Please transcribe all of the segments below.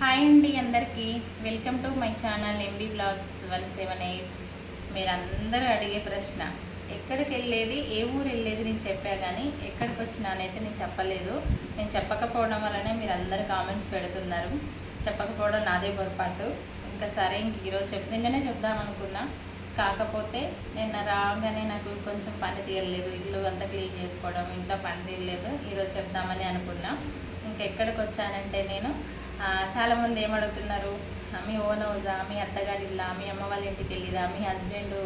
Hi అండి అందరికీ. Welcome to my channel MB blogs one seven eight మీరు అందరూ అడిగే ప్రశ్న ఎక్కడికి వెళ్ళేది ఏ ఊరు వెళ్ళేది నేను చెప్పా కానీ ఎక్కడికి వచ్చినానైతే నేను చెప్పలేదు. నేను చెప్పకపోవడం వల్లనే మీరు అందరు కామెంట్స్ పెడుతున్నారు. చెప్పకపోవడం నాదే పొరపాటు. ఇంకా సరే ఇంక ఈరోజు చెప్ నిన్ననే చెప్దాం అనుకున్నా. కాకపోతే నిన్న రాగానే నాకు కొంచెం పని తీయలేదు. ఇల్లు అంతా క్లీన్ చేసుకోవడం ఇంట్లో పని తీయలేదు. ఈరోజు చెప్దామని అనుకున్నా. ఇంకెక్కడికి వచ్చానంటే నేను చాలామంది ఏమడుగుతున్నారు? మీ ఓన్ హౌజా మీ అత్తగారి ఇల్లా? మీ అమ్మ వాళ్ళ ఇంటికి వెళ్ళిరా? మీ హస్బెండ్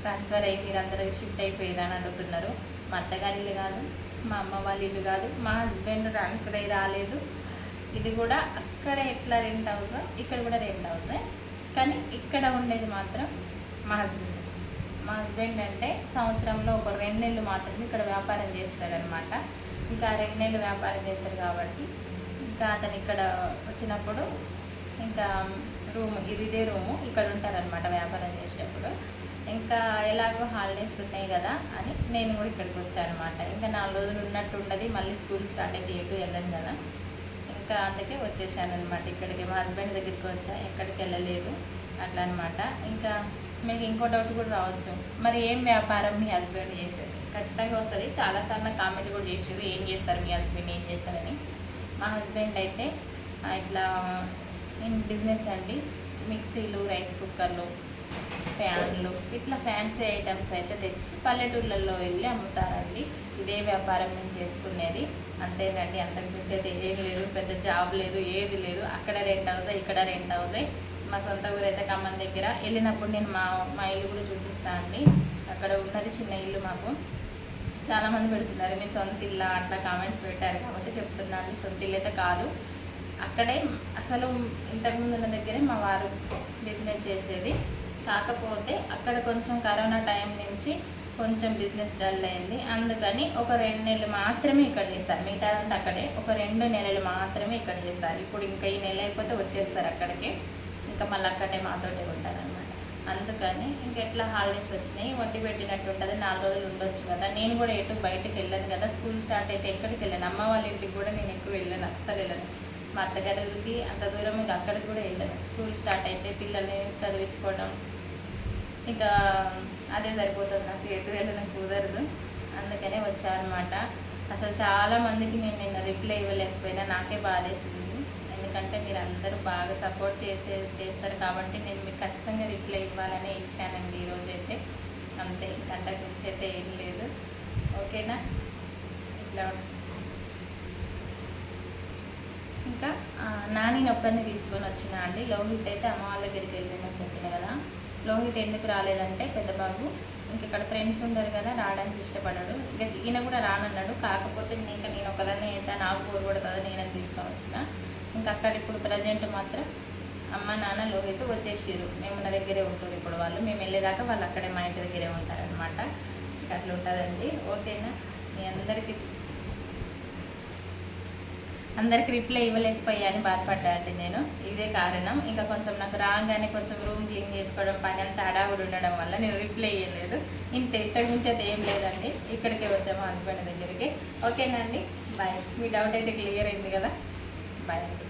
ట్రాన్స్ఫర్ అయ్యి మీరందరూ షిఫ్ట్ అయిపోయిరా? అని అడుగుతున్నారు. మా అత్తగారి ఇల్లు కాదు మా అమ్మ వాళ్ళ ఇల్లు కాదు మా హస్బెండ్ ట్రాన్స్ఫర్ అయ్యి రాలేదు. ఇది కూడా అక్కడ ఎట్లా రెంట్ హౌస్? ఇక్కడ కూడా రెంట్ హౌస్? కానీ ఇక్కడ ఉండేది మాత్రం మా హస్బెండ్. మా హస్బెండ్ అంటే సంవత్సరంలో ఒక రెండు నెలలు మాత్రమే ఇక్కడ వ్యాపారం చేస్తాడనమాట. ఇంకా రెండు నెలలు వ్యాపారం చేస్తారు కాబట్టి ఇంకా అతను ఇక్కడ వచ్చినప్పుడు ఇంకా రూమ్ ఇది ఇదే రూము ఇక్కడ ఉంటారనమాట వ్యాపారం చేసేటప్పుడు. ఇంకా ఎలాగో హాలిడేస్ ఉన్నాయి కదా అని నేను కూడా ఇక్కడికి వచ్చాను అనమాట ఇంకా నాలుగు రోజులు ఉన్నట్టు ఉండదు మళ్ళీ స్కూల్ స్టార్ట్ అయితే ఎటు వెళ్ళను కదా. ఇంకా అందుకే వచ్చేసాను అనమాట ఇక్కడికి. మా హస్బెండ్ దగ్గరికి వచ్చా ఎక్కడికి వెళ్ళలేదు అట్లా అనమాట ఇంకా మీకు ఇంకో డౌట్ కూడా రావచ్చు. మరి ఏం వ్యాపారం మీ హస్బెండ్ చేసేది? ఖచ్చితంగా వస్తుంది. చాలాసార్లు నాకు కామెంట్ కూడా చేసారు ఏం చేస్తారు మీ హస్బెండ్ ఏం చేస్తారని. మా హస్బెండ్ అయితే ఇట్లా నేను బిజినెస్ అండి. మిక్సీలు రైస్ కుక్కర్లు ఫ్యాన్లు ఇట్లా ఫ్యాన్సీ ఐటమ్స్ అయితే తెచ్చి పల్లెటూళ్ళల్లో వెళ్ళి అమ్ముతారండి. ఇదే వ్యాపారం మేము చేసుకునేది. అంతేనండి అంతకుమించి అయితే ఏం లేదు. పెద్ద జాబ్ లేదు ఏది లేదు. అక్కడ రెంట్ అవుతాయి ఇక్కడ రెంట్ అవుతాయి. మా సొంత ఊరు అయితే ఖమ్మం దగ్గర. వెళ్ళినప్పుడు నేను మా మా ఇల్లు కూడా చూపిస్తాను అండి. అక్కడ ఉన్నది చిన్న ఇల్లు మాకు. చాలామంది పెడుతున్నారు. మీ సొంత ఇల్లా అట్లా కామెంట్స్ పెట్టారు కాబట్టి చెప్తున్నాను. సొంత ఇల్లు అయితే కాదు. అక్కడే అసలు ఇంతకుముందు ఉన్న దగ్గరే మా వారు బిజినెస్ చేసేది. కాకపోతే అక్కడ కొంచెం కరోనా టైం నుంచి కొంచెం బిజినెస్ డల్ అయింది. అందుకని ఒక రెండు నెలలు మాత్రమే ఇక్కడ చేస్తారు. మిగతా అంతా అక్కడే ఒక రెండు నెలలు మాత్రమే ఇక్కడ చేస్తారు. ఇప్పుడు ఇంకా ఈ నెల అయిపోతే వచ్చేస్తారు అక్కడికి. ఇంకా మళ్ళీ అక్కడే మాతోటే ఉంటారనమాట అందుకని ఇంకెట్లా హాలిడేస్ వచ్చినాయి? వండి పెట్టినట్టు ఉంటుంది నాలుగు రోజులు ఉండొచ్చు కదా. నేను కూడా ఎటు బయటకు వెళ్ళను కదా. స్కూల్ స్టార్ట్ అయితే ఎక్కడికి వెళ్ళాను? అమ్మ వాళ్ళ ఇంటికి కూడా నేను ఎక్కువ వెళ్ళాను అస్సలు వెళ్ళను. మా అత్తగారికి అంత దూరం ఇంకా అక్కడికి కూడా వెళ్ళాను. స్కూల్ స్టార్ట్ అయితే పిల్లల్ని చదివించుకోవడం ఇంకా అదే సరిపోతుంది నాకు. ఎటు వెళ్ళడం కుదరదు. అందుకనే వచ్చానమాట అసలు చాలా మందికి నేను నిన్న రిప్లై ఇవ్వలేకపోయినా. నాకే బాధేసింది. ఎందుకంటే మీరు అందరూ బాగా సపోర్ట్ చేసే చేస్తారు కాబట్టి నేను మీకు ఖచ్చితంగా రిప్లై ఇవ్వాలనే ఇచ్చానండి ఈరోజు అయితే. అంతే ఇంకంతకు మించి అయితే ఏం లేదు. ఓకేనా? ఇట్లా ఇంకా ఆ, నానిని ఒక్కరిని తీసుకొని వచ్చిన అండి. లోహిత్ అయితే అమ్మ వాళ్ళ దగ్గరికి వెళ్ళిందని చెప్పిన కదా. లోహిత్ ఎందుకు రాలేదంటే పెద్ద బాబు ఇంక ఇక్కడ ఫ్రెండ్స్ ఉండరు కదా రావడానికి ఇష్టపడాడు. ఇంకా ఈయన కూడా రానన్నాడు. కాకపోతే ఇంకా నేను ఒకదాన్ని అయితే నాకు బోర్ నేను తీసుకొని వచ్చిన. ఇంకా అక్కడ ఇప్పుడు ప్రజెంట్ మాత్రం అమ్మ నాన్న లోహిత్ వచ్చేసారు మేము నా దగ్గరే ఉంటారు ఇప్పుడు వాళ్ళు. మేము వెళ్ళేదాకా వాళ్ళు అక్కడే మా ఇంటి దగ్గరే ఉంటారనమాట ఇంకా అట్లా ఉంటుందండి. ఓకేనా? మీ అందరికీ అందరికి రిప్లై ఇవ్వలేకపోయాని బాధపడ్డాండి నేను. ఇదే కారణం. ఇంకా కొంచెం నాకు రాగానే కొంచెం రూమ్ క్లీన్ చేసుకోవడం పని అంతా అడావుడు ఉండడం వల్ల నేను రిప్లై ఇవ్వలేదు ఇంత ఇంతకు మించి అయితే ఏం లేదండి. ఇక్కడికే వచ్చాము హస్బెండ్ దగ్గరికి. ఓకేనా అండి? బాయ్ మీ డౌట్ అయితే క్లియర్ అయింది కదా? బాయ్ అండి